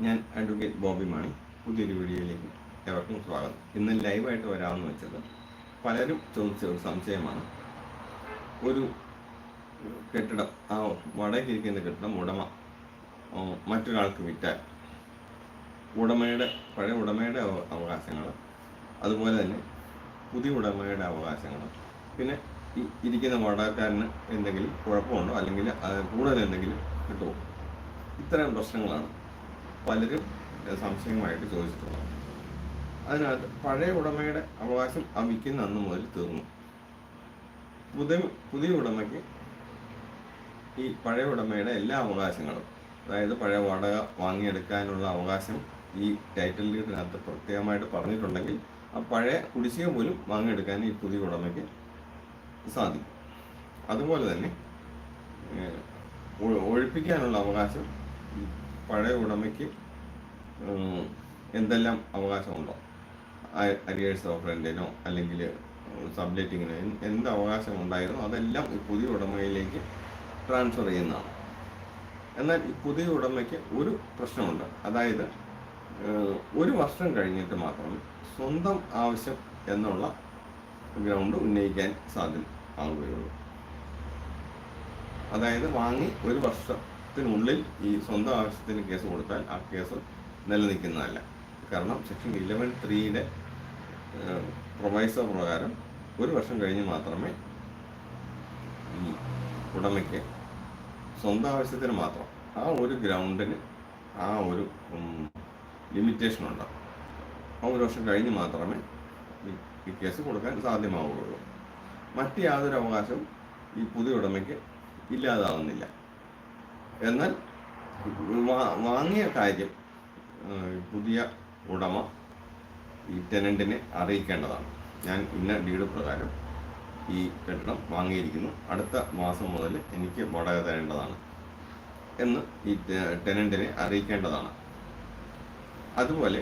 ഞാൻ അഡ്വക്കേറ്റ് ബോബി മാണി. പുതിയൊരു വീഡിയോയിലേക്ക് എവർക്കും സ്വാഗതം. ഇന്ന് ലൈവായിട്ട് വരാമെന്ന് വെച്ചത് പലരും ചോദിച്ച ഒരു സംശയമാണ്. ഒരു കെട്ടിടം ആ വടകിരിക്കുന്ന കെട്ടിടം ഉടമ മറ്റൊരാൾക്ക് വിറ്റാൽ. ഉടമയുടെ പഴയ ഉടമയുടെ അവ- അവകാശങ്ങൾ അതുപോലെ തന്നെ പുതിയ ഉടമയുടെ അവകാശങ്ങൾ പിന്നെ ഈ ഇരിക്കുന്ന വാടകക്കാരന് എന്തെങ്കിലും കുഴപ്പമുണ്ടോ? അല്ലെങ്കിൽ കൂടുതൽ എന്തെങ്കിലും കിട്ടുമോ? ഇത്തരം പ്രശ്നങ്ങളാണ് പലരും സംശയമായിട്ട് ചോദിച്ചിട്ടുള്ളത് അതിനകത്ത് പഴയ ഉടമയുടെ അവകാശം അമിക്കുന്ന അന്ന് മുതൽ തീർന്നു. പുതിയ പുതിയ ഉടമയ്ക്ക് ഈ പഴയ ഉടമയുടെ എല്ലാ അവകാശങ്ങളും അതായത് പഴയ വാടക വാങ്ങിയെടുക്കാനുള്ള അവകാശം ഈ ടൈറ്റിൽ ഡീഡിനകത്ത് പ്രത്യേകമായിട്ട് പറഞ്ഞിട്ടുണ്ടെങ്കിൽ ആ പഴയ കുടിശ്ശിക പോലും വാങ്ങിയെടുക്കാൻ ഈ പുതിയ ഉടമയ്ക്ക് സാധിക്കും. അതുപോലെ തന്നെ ഒഴിപ്പിക്കാനുള്ള അവകാശം പഴയ ഉടമയ്ക്ക് എന്തെല്ലാം അവകാശമുണ്ടോ? അരിയേഴ്സ് ഓഫ് റെന്റിനോ അല്ലെങ്കിൽ സബ്ലെറ്റിങ്ങിനോ എന്ത് അവകാശം ഉണ്ടായിരുന്നോ അതെല്ലാം ഈ പുതിയ ഉടമയിലേക്ക് ട്രാൻസ്ഫർ ചെയ്യുന്നതാണ്. എന്നാൽ ഈ പുതിയ ഉടമയ്ക്ക് ഒരു പ്രശ്നമുണ്ട്. അതായത് ഒരു വർഷം കഴിഞ്ഞിട്ട് മാത്രം സ്വന്തം ആവശ്യം എന്നുള്ള ഗ്രൗണ്ട് ഉന്നയിക്കാൻ സാധ്യം ആവുകയുള്ളൂ അതായത് വാങ്ങി ഒരു വർഷത്തിനുള്ളിൽ ഈ സ്വന്തം ആവശ്യത്തിന് കേസ് കൊടുത്താൽ ആ കേസ് നിലനിൽക്കുന്നതല്ല. കാരണം സെക്ഷൻ ഇലവൻ ത്രീയുടെ പ്രൊവൈസർ പ്രകാരം ഒരു വർഷം കഴിഞ്ഞ് മാത്രമേ ഈ ഉടമയ്ക്ക് സ്വന്തം ആവശ്യത്തിന് മാത്രം ആ ഒരു ഗ്രൗണ്ടിന് ആ ഒരു ലിമിറ്റേഷൻ ഉണ്ട് ആ ഒരു വർഷം കഴിഞ്ഞ് മാത്രമേ ഈ കേസ് കൊടുക്കാൻ സാധ്യമാവുകയുള്ളൂ. മറ്റ് യാതൊരു അവകാശവും ഈ പുതിയ ഉടമയ്ക്ക് ഇല്ലാതാവുന്നില്ല. എന്നാൽ വാങ്ങിയ കാര്യം പുതിയ ഉടമ ഈ ടെനന്റിനെ അറിയിക്കേണ്ടതാണ്. ഞാൻ ഇന്ന ഡീഡ് പ്രകാരം ഈ കെട്ടിടം വാങ്ങിയിരിക്കുന്നു. അടുത്ത മാസം മുതൽ എനിക്ക് വാടക തരേണ്ടതാണ് എന്ന് ഈ ടെനന്റിനെ അറിയിക്കേണ്ടതാണ്. അതുപോലെ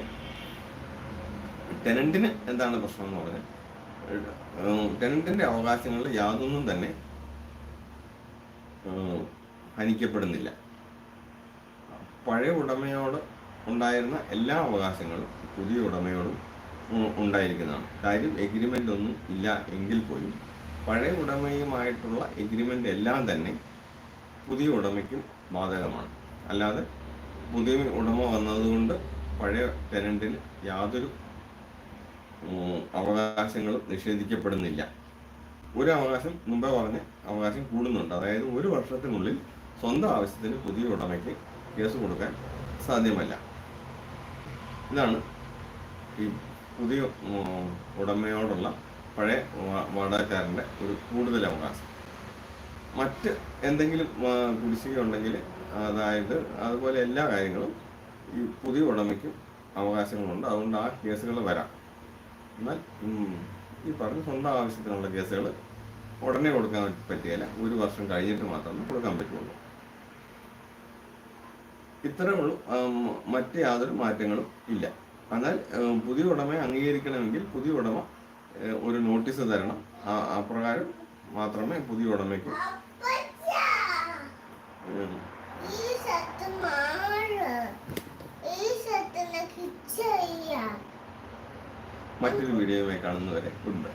ടെനന്റിന് എന്താണ് പ്രശ്നം എന്ന് പറഞ്ഞാൽ ടെനന്റിന്റെ അവകാശങ്ങളിൽ യാതൊന്നും തന്നെ ഹനിക്കപ്പെടുന്നില്ല. പഴയ ഉടമയോട് ഉണ്ടായിരുന്ന എല്ലാ അവകാശങ്ങളും പുതിയ ഉടമയോടും ഉണ്ടായിരിക്കുന്നതാണ്. കാര്യം എഗ്രിമെന്റ് ഒന്നും ഇല്ല എങ്കിൽ പോലും പഴയ ഉടമയുമായിട്ടുള്ള എഗ്രിമെന്റ് എല്ലാം തന്നെ പുതിയ ഉടമയ്ക്കും ബാധകമാണ്. അല്ലാതെ പുതിയ ഉടമ വന്നതുകൊണ്ട് പഴയ ടെനന്റിന് യാതൊരു അവകാശങ്ങളും നിഷേധിക്കപ്പെടുന്നില്ല. ഒരു അവകാശം മുമ്പേ പറഞ്ഞ അവകാശം കൂടുന്നുണ്ട്. അതായത് ഒരു വർഷത്തിനുള്ളിൽ സ്വന്തം ആവശ്യത്തിന് പുതിയ ഉടമയ്ക്ക് കേസ് കൊടുക്കാൻ സാധ്യമല്ല. ഇതാണ് ഈ പുതിയ ഉടമയോടുള്ള പഴയ വാടകക്കാരന്റെ ഒരു കൂടുതൽ അവകാശം. മറ്റ് എന്തെങ്കിലും കുടിശ്ശിക ഉണ്ടെങ്കിൽ അതായത് അതുപോലെ എല്ലാ കാര്യങ്ങളും ഈ പുതിയ ഉടമയ്ക്കും അവകാശങ്ങളുണ്ട്. അതുകൊണ്ട് ആ കേസുകൾ വരാം. എന്നാൽ ഈ പറഞ്ഞ സ്വന്തം ആവശ്യത്തിനുള്ള കേസുകൾ ഉടനെ കൊടുക്കാൻ പറ്റിയല്ല. ഒരു വർഷം കഴിഞ്ഞിട്ട് മാത്രമേ കൊടുക്കാൻ പറ്റുള്ളൂ. ഇത്രേ ഉള്ളൂ. മറ്റ് യാതൊരു മാറ്റങ്ങളും ഇല്ല. എന്നാൽ പുതിയ ഉടമയെ അംഗീകരിക്കണമെങ്കിൽ പുതിയ ഉടമ ഒരു നോട്ടീസ് തരണം. ആ ആ പ്രകാരം മാത്രമേ പുതിയ ഉടമയ്ക്ക് മറ്റൊരു വീഡിയോയുമായി കാണുന്നവരെ ഗുഡ് ബൈ